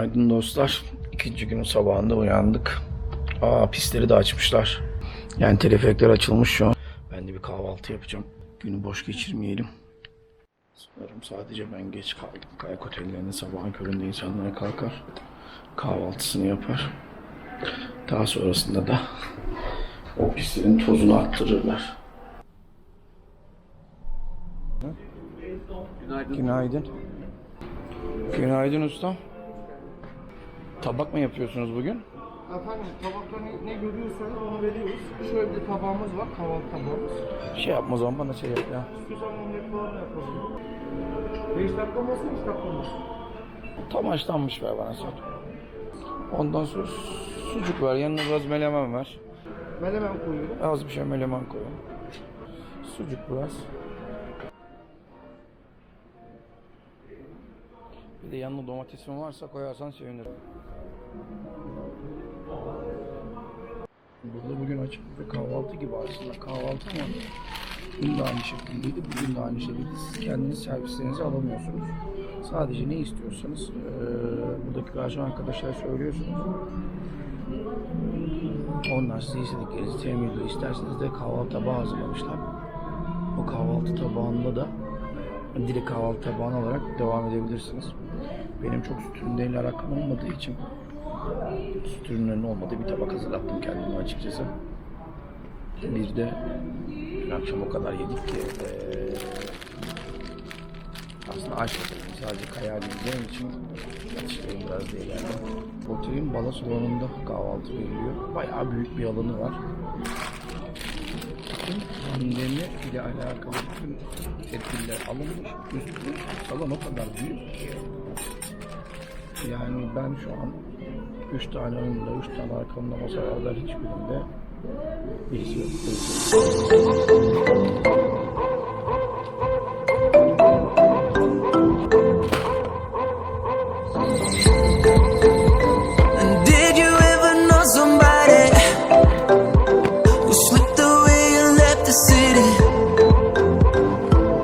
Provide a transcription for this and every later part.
Günaydın dostlar. İkinci günün sabahında uyandık. Aa pistleri de açmışlar. Yani teleferikler açılmış şu an. Ben de bir kahvaltı yapacağım. Günü boş geçirmeyelim. Sanırım sadece ben geç kaldım. Kayak otellerinde sabahın köründe insanlar kalkar. Kahvaltısını yapar. Daha sonrasında da o pistlerin tozunu attırırlar. Günaydın. Günaydın. Günaydın ustam. Tabak mı yapıyorsunuz bugün? Efendim tabakta ne, ne görüyorsanız onu veriyoruz. Şöyle bir tabağımız var, kahvaltı tabağımız. Şey yapma o zaman bana şey yap ya. İstiyorsan omlet falan yapalım. 5 dakika mı olsun, 3 dakika mı olsun? Tam haşlanmış ver bana sen. Ondan sonra sucuk ver. Yanına biraz melemen ver. Menemen koyuyorum. Az bir şey melemen koyalım. Sucuk biraz. Bir de yanına domatesin varsa koyarsan sevinirim. Burada bugün açık bir kahvaltı gibi aslında kahvaltı ama dün de aynı şekildeydi, bugün de aynı şekilde. Siz kendiniz servislerinizi alamıyorsunuz. Sadece ne istiyorsanız eee buradaki garson arkadaşlar söylüyorsunuz. Onlar size istediklerinizi temin ediyor. İsterseniz de kahvaltı tabağı hazırlamışlar. O kahvaltı tabağında da direkt kahvaltı tabağını alarak devam edebilirsiniz. Benim çok süt ürünleriyle alakam olmadığı için süt ürünlerinin olmadığı bir tabak hazırlattım kendime açıkçası. Bir de dün akşam o kadar yedik ki eee, aslında aç otelim. Sadece kayağı yiyeceğim için atışlarım biraz diye geldim. Otelin bala salonunda kahvaltı veriliyor. Bayağı büyük bir alanı var. Ürünlerini ile alakalı bütün tedbirler alınmış. Üstü salon o kadar büyük ki. Yani ben şu an 3 tane önümde, 3 tane arkamda masa var. Hiçbirinde yok. Birisi yok. Did you ever know somebody who slipped away and left the city?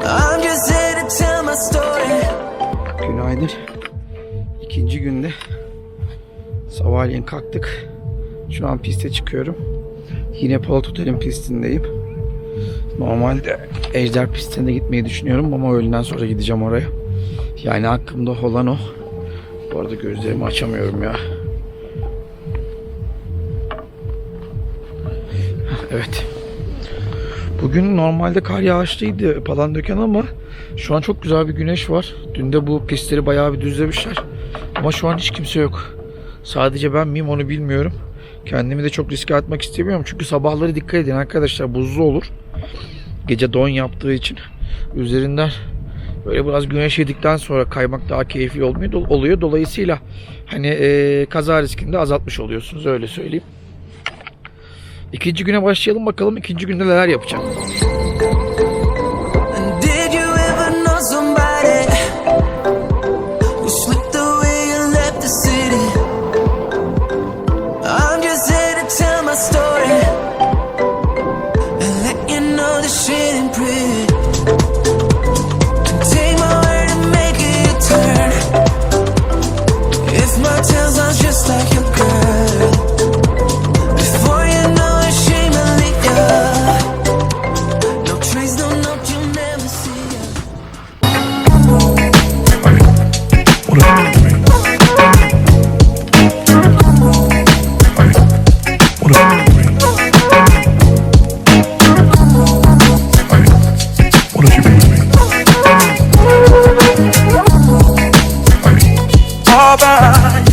I'm just here to tell my story. Günaydın. İkinci günde sabahleyin kalktık. Şu an piste çıkıyorum. Yine Polat Otel'in pistindeyim. Normalde Ejder pistine gitmeyi düşünüyorum ama öğleden sonra gideceğim oraya. Yani hakkımda olan o. Bu arada gözlerimi açamıyorum ya. Evet. Bugün normalde kar yağışlıydı Palandöken ama şu an çok güzel bir güneş var. Dün de bu pistleri bayağı bir düzlemişler. Ama şu an hiç kimse yok. Sadece ben miyim onu bilmiyorum. Kendimi de çok riske atmak istemiyorum. Çünkü sabahları dikkat edin arkadaşlar buzlu olur. Gece don yaptığı için üzerinden böyle biraz güneş yedikten sonra kaymak daha keyifli olmuyor, oluyor. Dolayısıyla hani eee, kaza riskini de azaltmış oluyorsunuz öyle söyleyeyim. İkinci güne başlayalım bakalım ikinci günde neler yapacağım. over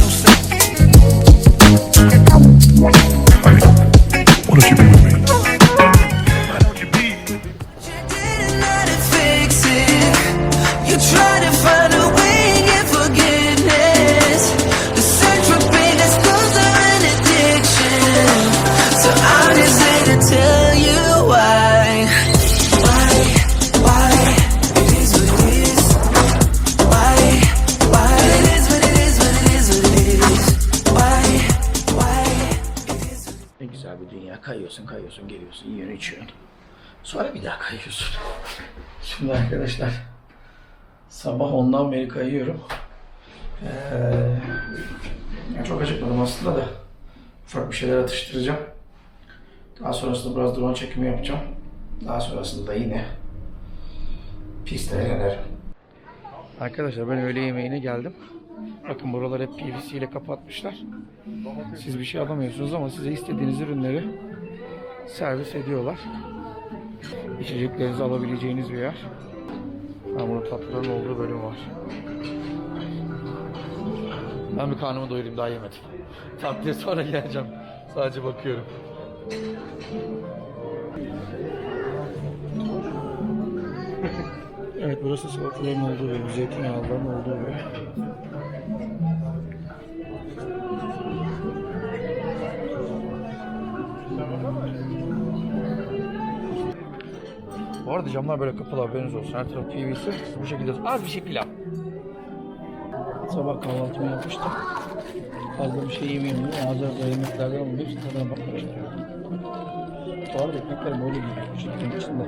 Beri kayıyorum. Ee, çok acıkmadım aslında da. Ufak bir şeyler atıştıracağım. Daha sonrasında biraz drone çekimi yapacağım. Daha sonrasında da yine pistlere dönerim. Arkadaşlar ben öğle yemeğine geldim. Bakın buralar hep PVC ile kapatmışlar. Siz bir şey alamıyorsunuz ama size istediğiniz ürünleri servis ediyorlar. İçeceklerinizi alabileceğiniz bir yer. Ha, burada tatlıların olduğu bölüm var. Ben bir karnımı doyurayım daha yemedim. Tatlıya sonra geleceğim. Sadece bakıyorum. Evet burası salataların olduğu bölüm, zeytinyağlıların olduğu bölüm. Bu arada camlar böyle kapalı haberiniz olsun. Her taraf PVC. Bu şekilde az bir şey pilav. Sabah kahvaltımı yapmıştım. Fazla bir şey yemeyeyim diye ağzı ağzı yemeklerden ama hepsi tadına bakmak istiyorum. Bu arada ekmekler böyle gidiyor. Şirketin içinde.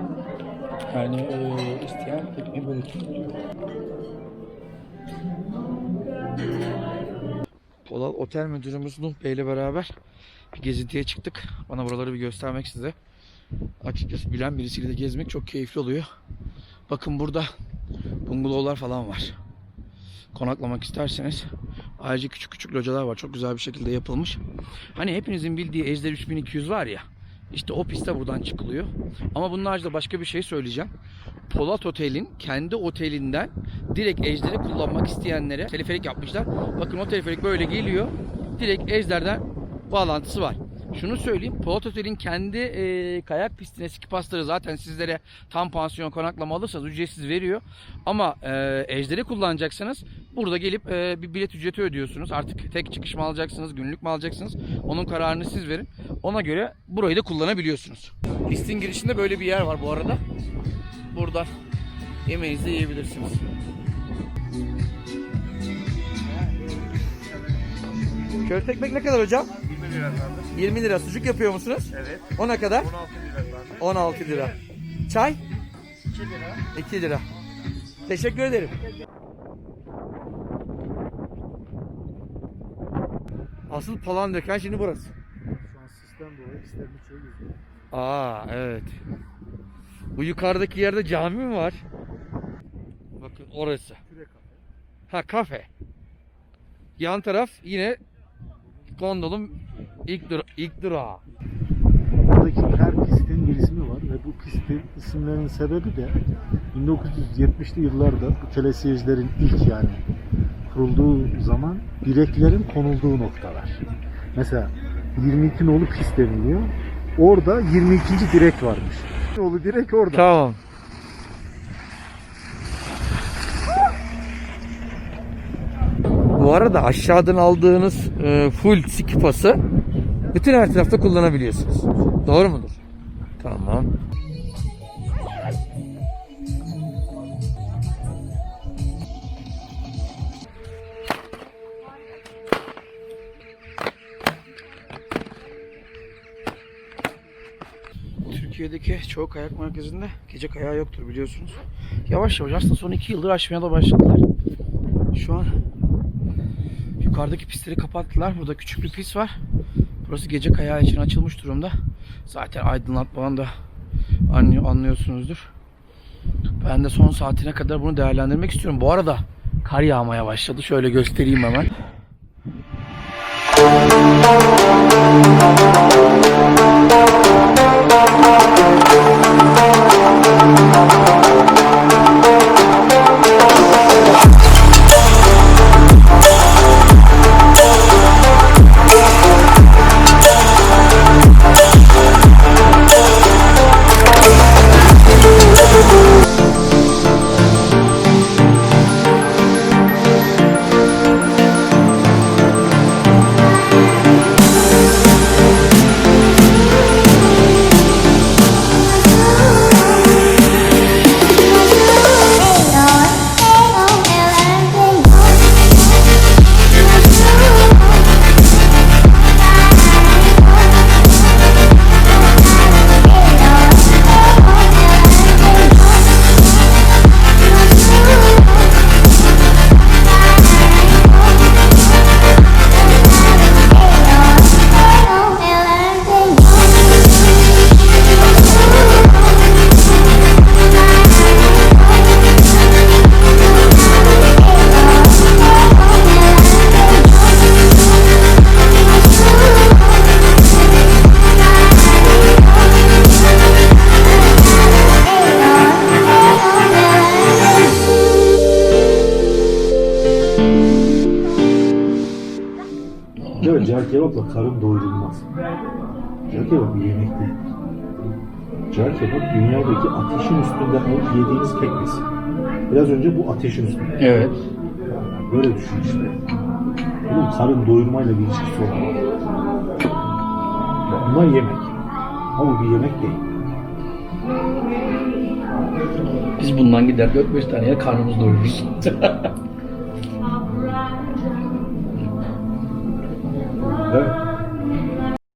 Yani e, isteyen ekmeği böyle tutuyor. Polal Otel Müdürümüz Nuh Bey ile beraber bir gezintiye çıktık. Bana buraları bir göstermek size. Açıkçası bilen birisiyle de gezmek çok keyifli oluyor. Bakın burada bungalovlar falan var. Konaklamak isterseniz ayrıca küçük küçük localar var. Çok güzel bir şekilde yapılmış. Hani hepinizin bildiği Ejder 3200 var ya. İşte o piste buradan çıkılıyor. Ama bunun haricinde başka bir şey söyleyeceğim. Polat Otel'in kendi otelinden direkt Ejder'i kullanmak isteyenlere teleferik yapmışlar. Bakın o teleferik böyle geliyor. Direkt Ejder'den bağlantısı var. Şunu söyleyeyim. Polat Otel'in kendi e, kayak pistine ski pasları zaten sizlere tam pansiyon konaklama alırsanız ücretsiz veriyor. Ama e, Ejder'i kullanacaksanız burada gelip e, bir bilet ücreti ödüyorsunuz. Artık tek çıkış mı alacaksınız, günlük mü alacaksınız? Onun kararını siz verin. Ona göre burayı da kullanabiliyorsunuz. Pistin girişinde böyle bir yer var bu arada. Buradan yemeğinizi yiyebilirsiniz. Köfte ekmek ne kadar hocam? 20 lira efendim. 20 lira. Sucuk yapıyor musunuz? Evet. O ne kadar? 16 lira efendim. 16 lira. Çay? 2 lira. 2 lira. Teşekkür ederim. Asıl palan döken şimdi burası. Şu an sistem dolayı pislerin çoğu yüzüyor. Aa evet. Bu yukarıdaki yerde cami mi var? Bakın orası. Ha kafe. Yan taraf yine gondolun ilk, dur ilk durağı. Buradaki her pistin bir ismi var ve bu pistin isimlerinin sebebi de 1970'li yıllarda bu telesiyecilerin ilk yani kurulduğu zaman direklerin konulduğu noktalar. Mesela 22 nolu pist deniliyor. Orada 22. direk varmış. Nolu direk orada. Tamam. Bu arada aşağıdan aldığınız e, full skipası bütün her tarafta kullanabiliyorsunuz. Doğru mudur? Tamam. Türkiye'deki çoğu kayak merkezinde gece kayağı yoktur biliyorsunuz. Yavaş yavaş aslında son iki yıldır açmaya da başladılar. Şu an Yukarıdaki pistleri kapattılar. Burada küçük bir pist var. Burası gece kayağı için açılmış durumda. Zaten aydınlatmadan da anlıyorsunuzdur. Ben de son saatine kadar bunu değerlendirmek istiyorum. Bu arada kar yağmaya başladı. Şöyle göstereyim hemen. Müzik kebapla karın doyurulmaz. Cağ kebap bir yemek değil. Cağ kebap dünyadaki ateşin üstünde alıp yediğiniz besin. Biraz önce bu ateşin üstünde. Evet. Böyle düşün işte. Bunun karın doyurmayla bir ilişkisi olmaz. Bunlar yemek. Ama bir yemek değil. Biz bundan gider 4-5 taneye karnımız doyururuz.